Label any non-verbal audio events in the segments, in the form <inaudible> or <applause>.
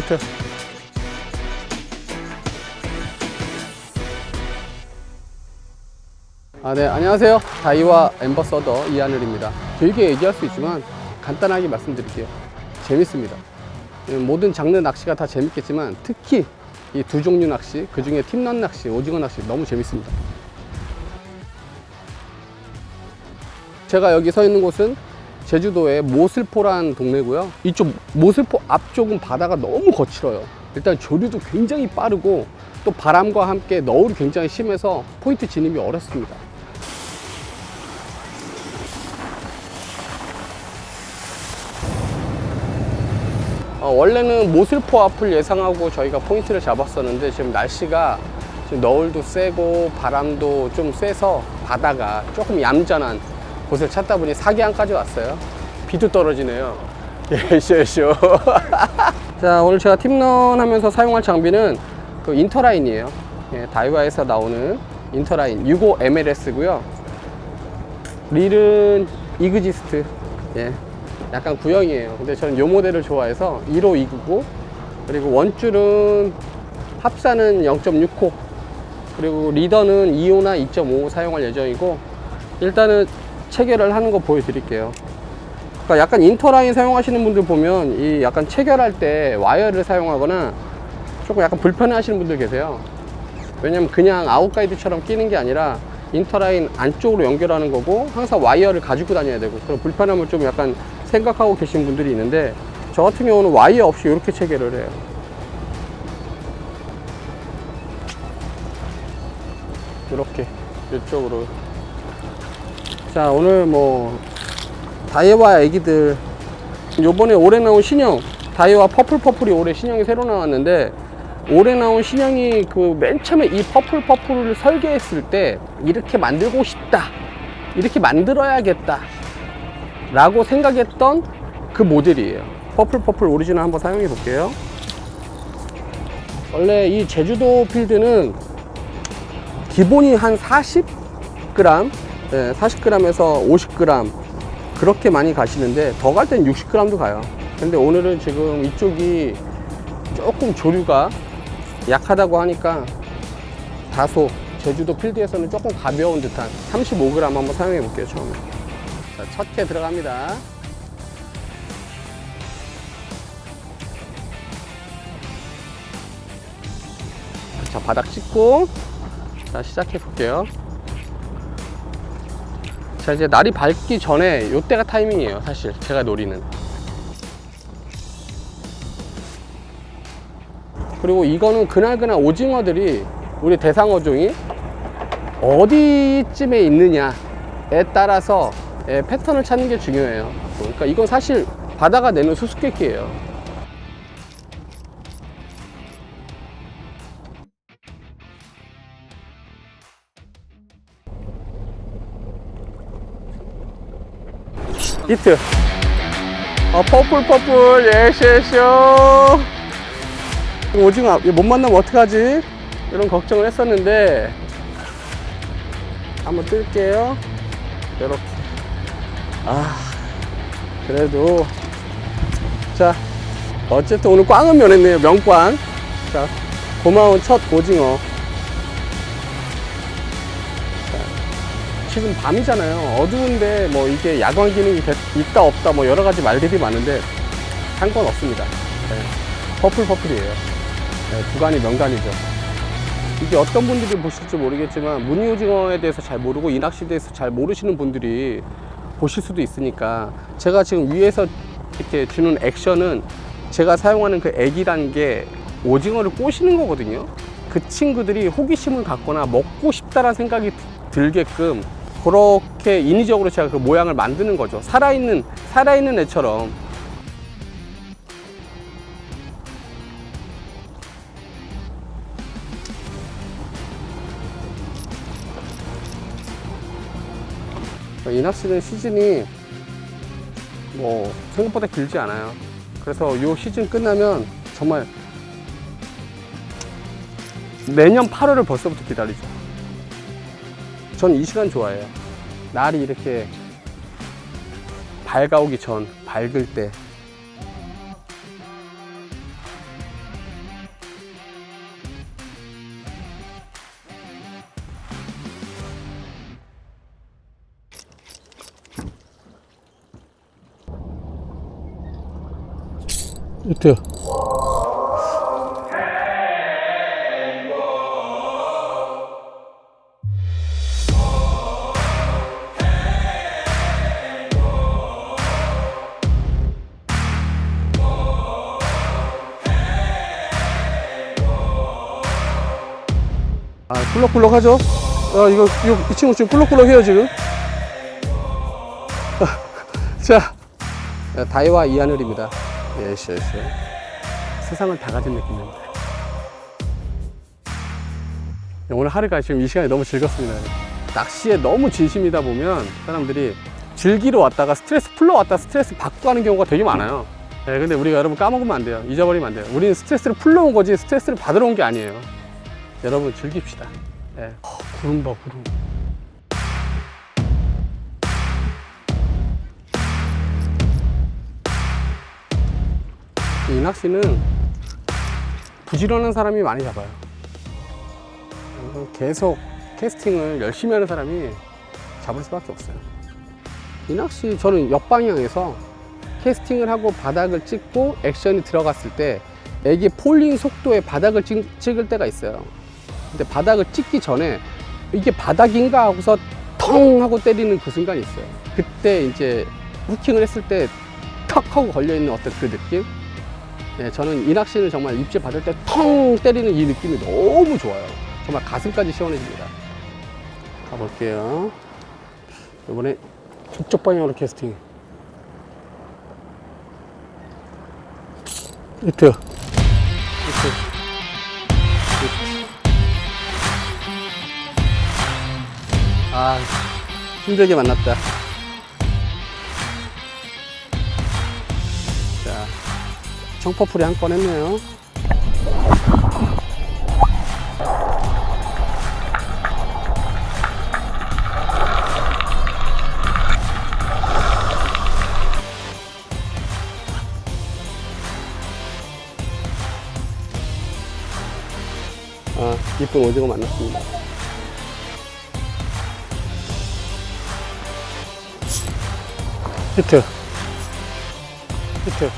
히트. 아, 네, 안녕하세요. 다이와 엠버서더 이하늘입니다. 길게 얘기할 수 있지만 간단하게 말씀드릴게요. 재밌습니다. 예, 모든 장르 낚시가 다 재밌겠지만 특히 이 두 종류 낚시, 그 중에 팀런 낚시, 오징어 낚시 너무 재밌습니다. 제가 여기 서 있는 곳은 제주도의 모슬포라는 동네고요. 이쪽 모슬포 앞쪽은 바다가 너무 거칠어요. 일단 조류도 굉장히 빠르고 또 바람과 함께 너울이 굉장히 심해서 포인트 진입이 어렵습니다. 어, 원래는 모슬포 앞을 예상하고 저희가 포인트를 잡았었는데 지금 날씨가 지금 너울도 세고 바람도 좀 세서 바다가 조금 얌전한 곳을 찾다 보니 사기항까지 왔어요. 비도 떨어지네요. <laughs> 예쇼쇼. <laughs> 자 오늘 제가 팀런 하면서 사용할 장비는 그 인터라인이에요. 예, 다이와에서 나오는 인터라인 65 MLS고요. 릴은 이그지스트. 예. 약간 구형이에요. 근데 저는 요 모델을 좋아해서 1호 299 그리고 원줄은 합사는 0.6호 그리고 리더는 2호나 2.5 사용할 예정이고 일단은 체결을 하는 거 보여드릴게요. 그러니까 약간 인터라인 사용하시는 분들 보면 이 약간 체결할 때 와이어를 사용하거나 조금 약간 불편해 하시는 분들 계세요. 왜냐면 그냥 아웃가이드처럼 끼는 게 아니라 인터라인 안쪽으로 연결하는 거고 항상 와이어를 가지고 다녀야 되고 그런 불편함을 좀 약간 생각하고 계신 분들이 있는데 저 같은 경우는 와이어 없이 이렇게 체결을 해요. 이렇게 이쪽으로 자 오늘 뭐 다이와 애기들. 요번에 올해 나온 신형 다이와 퍼플 퍼플이 올해 신형이 새로 나왔는데 올해 나온 신형이 그 맨 처음에 이 퍼플 퍼플을 설계했을 때 이렇게 만들고 싶다 이렇게 만들어야겠다 라고 생각했던 그 모델이에요. 퍼플 퍼플 오리지널 한번 사용해 볼게요. 원래 이 제주도 필드는 기본이 한 40g, 네, 40g에서 50g 그렇게 많이 가시는데 더 갈 땐 60g도 가요. 근데 오늘은 지금 이쪽이 조금 조류가 약하다고 하니까 다소 제주도 필드에서는 조금 가벼운 듯한 35g 한번 사용해 볼게요 처음에. 자, 첫개 들어갑니다. 자, 바닥 찍고 자, 시작해 볼게요. 자, 이제 날이 밝기 전에 요때가 타이밍이에요, 사실. 제가 노리는. 그리고 이거는 그날그날 오징어들이 우리 대상어종이 어디쯤에 있느냐에 따라서 예, 패턴을 찾는 게 중요해요. 그러니까 이건 사실 바다가 내는 수수께끼예요. 히트. 어, 퍼플 퍼플 예시쇼. 오징어 못 만나면 어떡하지? 이런 걱정을 했었는데 한번 뜰게요. 이렇게. 아 그래도 자 어쨌든 오늘 꽝은 면했네요. 명꽝. 자 고마운 첫 오징어. 지금 밤이잖아요. 어두운데 뭐 이게 야광 기능이 됐- 있다 없다 뭐 여러 가지 말들이 많은데 상관없습니다. 네. 퍼플 퍼플이에요. 네, 구간이 명간이죠. 이게 어떤 분들이 보실지 모르겠지만 무늬오징어에 대해서 잘 모르고 이 낚시에 대해서 잘 모르시는 분들이 보실 수도 있으니까 제가 지금 위에서 이렇게 주는 액션은 제가 사용하는 그 액이란 게 오징어를 꼬시는 거거든요. 그 친구들이 호기심을 갖거나 먹고 싶다라는 생각이 들게끔 그렇게 인위적으로 제가 그 모양을 만드는 거죠. 살아있는, 살아있는 애처럼. 이 낚시는 시즌이 뭐 생각보다 길지 않아요. 그래서 이 시즌 끝나면 정말 내년 8월을 벌써부터 기다리죠. 전이 시간 좋아해요. 날이 이렇게 밝아오기 전, 밝을 때. 꿀럭꿀럭 하죠? 아, 이거, 이거, 이 친구 지금 꿀럭꿀럭 해요, 지금. <laughs> 자, 다이와 이하늘입니다. 예시, 예시. 세상을 다 가진 느낌입니다. 오늘 하루가 지금 이 시간이 너무 즐겁습니다. 낚시에 너무 진심이다 보면 사람들이 즐기러 왔다가 스트레스 풀러 왔다 스트레스 받고 가는 경우가 되게 많아요. 네, 근데 우리가 여러분 까먹으면 안 돼요. 잊어버리면 안 돼요. 우리는 스트레스를 풀러 온 거지 스트레스를 받으러 온 게 아니에요. 여러분 즐깁시다. 네. 어, 구름 봐, 구름. 이 낚시는 부지런한 사람이 많이 잡아요. 계속 캐스팅을 열심히 하는 사람이 잡을 수밖에 없어요. 이 낚시 저는 역방향에서 캐스팅을 하고 바닥을 찍고 액션이 들어갔을 때 애기 폴링 속도에 바닥을 찍, 찍을 때가 있어요. 근데 바닥을 찍기 전에 이게 바닥인가 하고서 텅 하고 때리는 그 순간이 있어요. 그때 이제 후킹을 했을 때 턱 하고 걸려있는 어떤 그 느낌? 네, 저는 이 낚시는 정말 입질 받을 때 텅 때리는 이 느낌이 너무 좋아요. 정말 가슴까지 시원해집니다. 가볼게요. 이번에 북쪽 방향으로 캐스팅. 이트. 이트. 아, 힘들게 만났다. 자, 청퍼풀이 한 건 했네요. 아, 이쁜 오징어 만났습니다. 히트. 히트.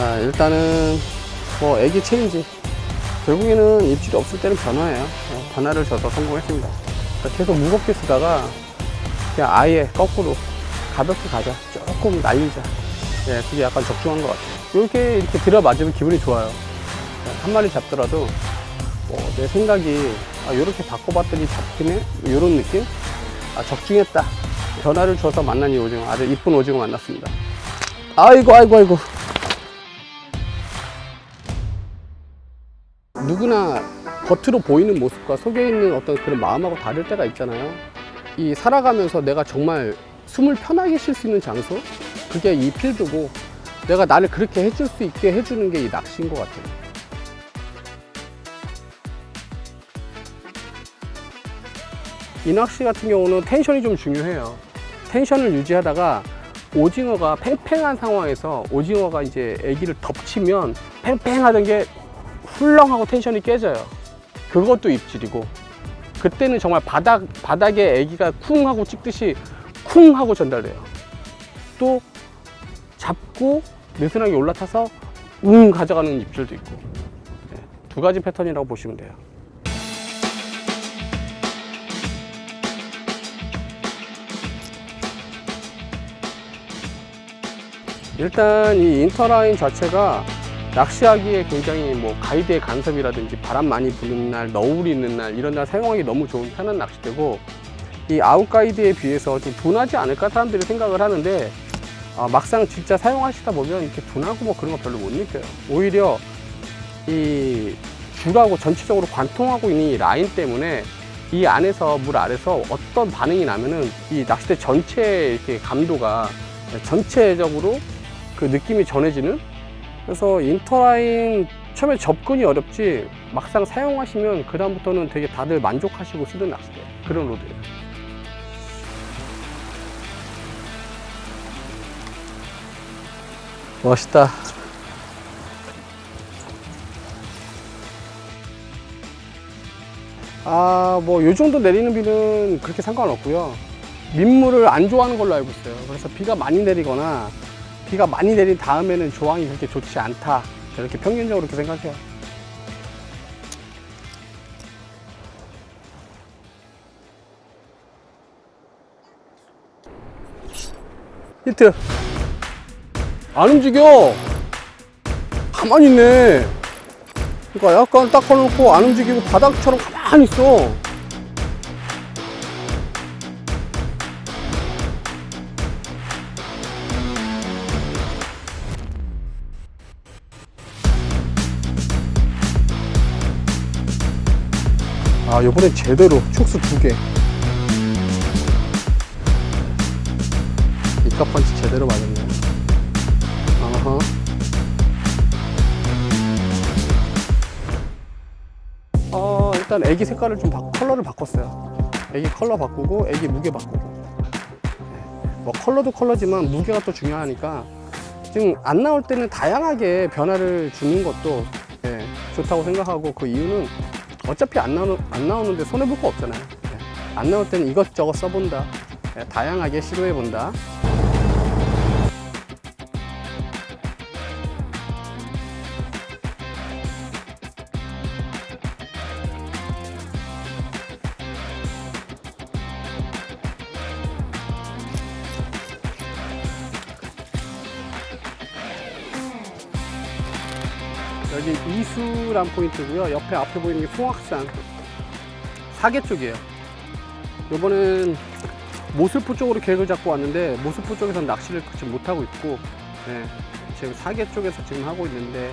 아, 일단은 뭐 애기 체인지. 결국에는 입질이 없을 때는 변화예요. 어, 변화를 줘서 성공했습니다. 그러니까 계속 무겁게 쓰다가 그냥 아예 거꾸로 가볍게 가자. 조금 날리자. 예, 그게 약간 적중한 것 같아요. 이렇게 이렇게 들어맞으면 기분이 좋아요. 예, 한 마리 잡더라도 뭐, 내 생각이 아, 이렇게 바꿔봤더니 잡히네? 이런 느낌? 아 적중했다. 변화를 줘서 만난 이 오징어 아주 이쁜 오징어 만났습니다. 아이고 아이고 아이고 누구나 겉으로 보이는 모습과 속에 있는 어떤 그런 마음하고 다를 때가 있잖아요. 이 살아가면서 내가 정말 숨을 편하게 쉴 수 있는 장소? 그게 이 필드고 내가 나를 그렇게 해줄 수 있게 해주는 게 이 낚시인 것 같아요. 이 낚시 같은 경우는 텐션이 좀 중요해요. 텐션을 유지하다가 오징어가 팽팽한 상황에서 오징어가 이제 애기를 덮치면 팽팽하던 게 훌렁하고 텐션이 깨져요. 그것도 입질이고 그때는 정말 바닥 바닥에 아기가 쿵 하고 찍듯이 쿵 하고 전달돼요. 또 잡고 느슨하게 올라타서 웅 가져가는 입질도 있고 네, 두 가지 패턴이라고 보시면 돼요. 일단 이 인터라인 자체가 낚시하기에 굉장히 뭐 가이드의 간섭이라든지 바람 많이 부는 날, 너울이 있는 날 이런 날 사용하기 너무 좋은 편한 낚싯대고 이 아웃 가이드에 비해서 좀 둔하지 않을까 사람들이 생각을 하는데 아, 막상 진짜 사용하시다 보면 이렇게 둔하고 뭐 그런 거 별로 못 느껴요. 오히려 이 줄하고 전체적으로 관통하고 있는 이 라인 때문에 이 안에서 물 아래서 어떤 반응이 나면은 이 낚싯대 전체 이렇게 감도가 전체적으로 그 느낌이 전해지는 그래서 인터라인 처음에 접근이 어렵지 막상 사용하시면 그다음부터는 되게 다들 만족하시고 쓰는 낚싯대 그런 로드예요. 멋있다. 아, 뭐, 요 정도 내리는 비는 그렇게 상관없고요. 민물을 안 좋아하는 걸로 알고 있어요. 그래서 비가 많이 내리거나 비가 많이 내린 다음에는 조항이 그렇게 좋지 않다. 저렇게 평균적으로 그렇게 생각해요. 히트. 안 움직여. 가만히 있네. 그러니까 약간 딱 걸어놓고 안 움직이고 바닥처럼 가만히 있어. 아, 요번엔 제대로 촉수 두 개. 이카 펀치 제대로 맞았네. 아하. 어, 일단 애기 색깔을 좀 바, 컬러를 바꿨어요. 애기 컬러 바꾸고, 애기 무게 바꾸고. 뭐 컬러도 컬러지만 무게가 또 중요하니까 지금 안 나올 때는 다양하게 변화를 주는 것도 예, 좋다고 생각하고 그 이유는 어차피 안, 나오, 안 나오는데 손해볼 거 없잖아요. 예, 안 나올 때는 이것저것 써본다. 예, 다양하게 시도해본다. 이수란 포인트고요. 옆에 앞에 보이는 게 송악산 사계 쪽이에요. 요번엔 모슬포 쪽으로 계획을 잡고 왔는데 모슬포 쪽에서 낚시를 지금 못 하고 있고 네, 지금 사계 쪽에서 지금 하고 있는데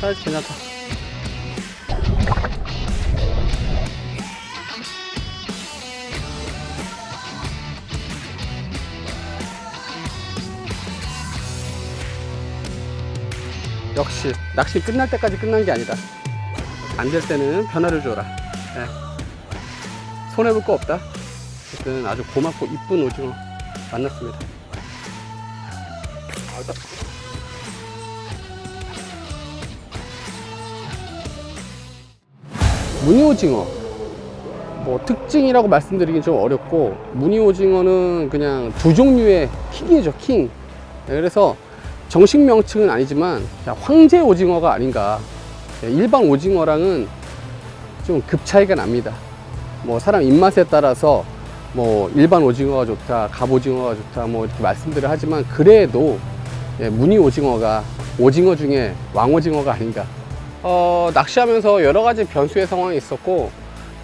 사이즈 괜찮다 역시 낚시 끝날 때까지 끝난 게 아니다 안 될 때는 변화를 줘라 네. 손해볼 거 없다 어쨌든 아주 고맙고 이쁜 오징어 만났습니다. 무늬 오징어. 뭐 특징이라고 말씀드리긴 좀 어렵고 무늬 오징어는 그냥 두 종류의 킹이죠 킹. 네, 그래서 정식 명칭은 아니지만 그냥 황제 오징어가 아닌가. 네, 일반 오징어랑은 좀 급 차이가 납니다. 뭐 사람 입맛에 따라서 뭐 일반 오징어가 좋다, 갑오징어가 좋다, 뭐 이렇게 말씀들을 하지만 그래도 예, 무늬 오징어가 오징어 중에 왕오징어가 아닌가. 어, 낚시하면서 여러 가지 변수의 상황이 있었고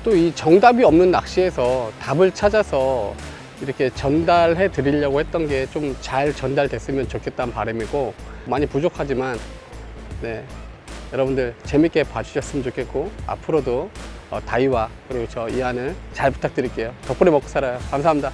또 이 정답이 없는 낚시에서 답을 찾아서 이렇게 전달해 드리려고 했던 게 좀 잘 전달됐으면 좋겠다는 바람이고 많이 부족하지만 네, 여러분들 재밌게 봐주셨으면 좋겠고 앞으로도 어, 다이와 그리고 저 이한을 잘 부탁드릴게요. 덕분에 먹고 살아요. 감사합니다.